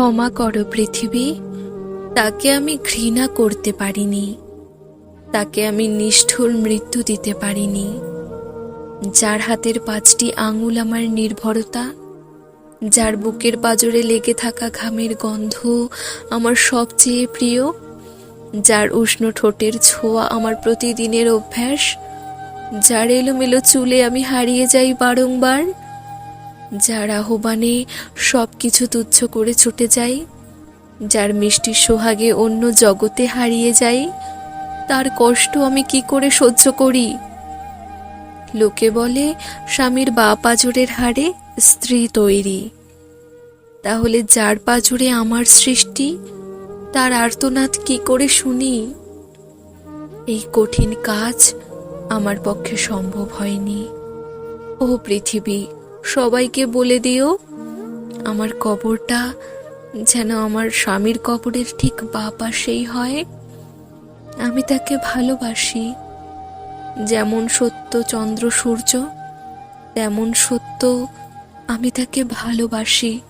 ক্ষমা করো পৃথিবী। তাকে আমি ঘৃণা করতে পারিনি। তাকে আমি নিষ্ঠুর মৃত্যু দিতে পারিনি। যার হাতের পাঁচটি আঙুল আমার নির্ভরতা, যার বুকের পাজরে লেগে থাকা ঘামের গন্ধ আমার সবচেয়ে প্রিয়, যার উষ্ণ ঠোঁটের ছোঁয়া আমার প্রতিদিনের অভ্যাস, যার এলোমেলো চুলে আমি হারিয়ে যাই বারংবার যার আহ্বানে সব কিছু তুচ্ছ করে ছুটে যাই, যার মিষ্টি সোহাগে অন্য জগতে হারিয়ে যাই, তার কষ্ট আমি কি করে সহ্য করি? লোকে বলে, স্বামীর বা পাজরের হাড়ে স্ত্রী তৈরি। তাহলে যার পাজরে আমার সৃষ্টি, তার আর্তনাদ কি করে শুনি? এই কঠিন কাজ আমার পক্ষে সম্ভব হয়নি। ও পৃথিবী সবাইকে বলে দিও, আমার কবরটা যেন আমার স্বামীর কবরের ঠিক বা পাশেই হয়। আমি তাকে ভালোবাসি। যেমন সত্য চন্দ্র সূর্য, তেমন সত্য আমি তাকে ভালোবাসি।